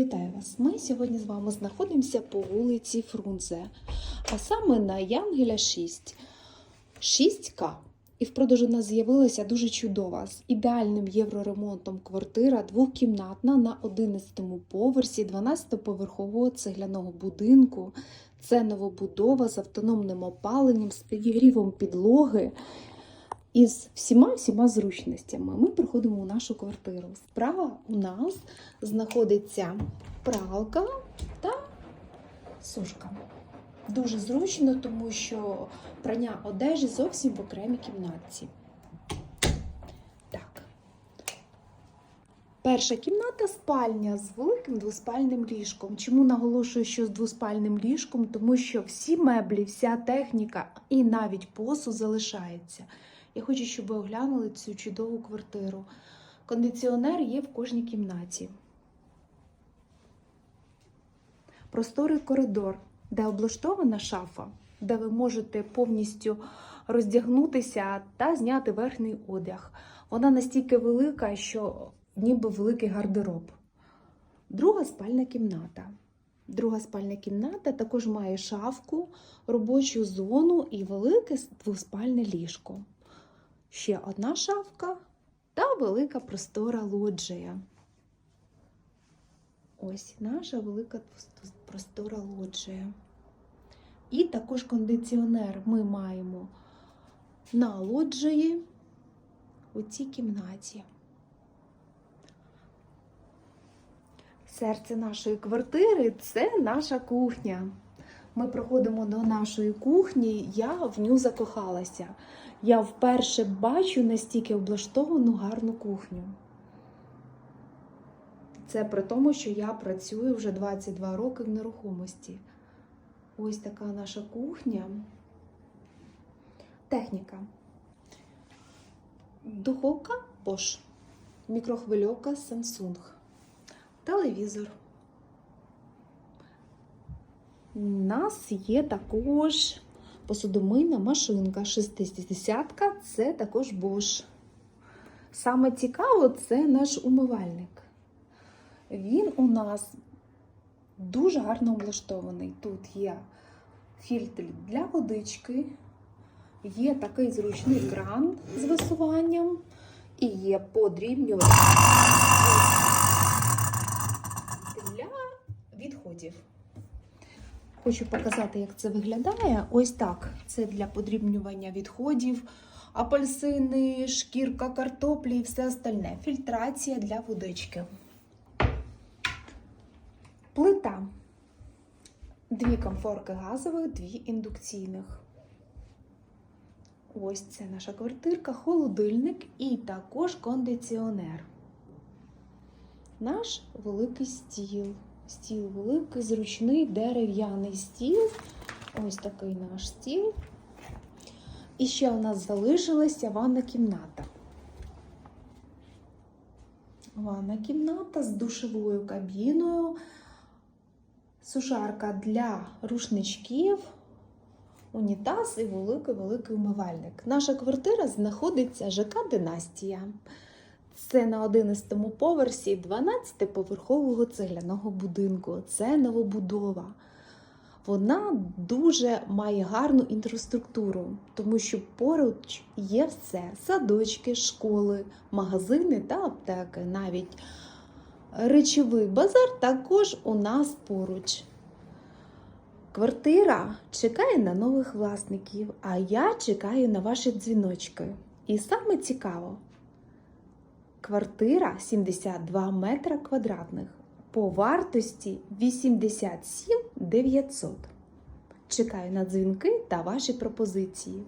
Вітаю вас! Ми сьогодні з вами знаходимося по вулиці Фрунзе, а саме на Янгеля 6, 6К. І в продажу у нас з'явилася дуже чудова з ідеальним євроремонтом квартира двохкімнатна на 11-му поверсі 12-поверхового цегляного будинку. Це новобудова з автономним опаленням, з підігрівом підлоги і з всіма всіма зручностями. Ми приходимо у нашу квартиру. Справа у нас знаходиться пралка та сушка. Дуже зручно, тому що прання одежі зовсім в окремій кімнатці. Так. Перша кімната спальня з великим двоспальним ліжком. Чому наголошую, що з двоспальним ліжком? Тому що всі меблі, вся техніка і навіть посуд залишається. Я хочу, щоб ви оглянули цю чудову квартиру. Кондиціонер є в кожній кімнаті. Просторий коридор, де облаштована шафа, де ви можете повністю роздягнутися та зняти верхній одяг. Вона настільки велика, що ніби великий гардероб. Друга спальна кімната. Друга спальна кімната також має шафку, робочу зону і велике двоспальне ліжко. Ще одна шафка та велика простора лоджія. Ось наша велика простора лоджія. І також кондиціонер ми маємо на лоджії у цій кімнаті. Серце нашої квартири це наша кухня. Ми приходимо до нашої кухні, я в ню закохалася. Я вперше бачу настільки облаштовану гарну кухню. Це при тому, що я працюю вже 22 роки в нерухомості. Ось така наша кухня. Техніка. Духовка Bosch. Мікрохвильовка Samsung. Телевізор. У нас є також посудомийна машинка 60-ка, це також Bosch. Саме цікаво, це наш умивальник. Він у нас дуже гарно облаштований. Тут є фільтр для водички, є такий зручний кран з висуванням і є подрібнювач для відходів. Хочу показати, як це виглядає. Ось так. Це для подрібнювання відходів, апельсини, шкірка картоплі і все остальне. Фільтрація для водички. Плита. Дві комфорки газових, дві індукційних. Ось це наша квартирка, холодильник і також кондиціонер. Наш великий стіл. Стіл великий, зручний дерев'яний стіл. Ось такий наш стіл. І ще у нас залишилася ванна кімната. Ванна кімната з душовою кабіною, сушарка для рушничків, унітаз і великий-великий умивальник. Наша квартира знаходиться ЖК Династія. Це на 11-му поверсі 12-поверхового цегляного будинку. Це новобудова. Вона дуже має гарну інфраструктуру, тому що поруч є все: садочки, школи, магазини та аптеки. Навіть речовий базар також у нас поруч. Квартира чекає на нових власників, а я чекаю на ваші дзвіночки. І саме цікаво. Квартира 72 метра квадратних по вартості 87 900. Чекаю на дзвінки та ваші пропозиції.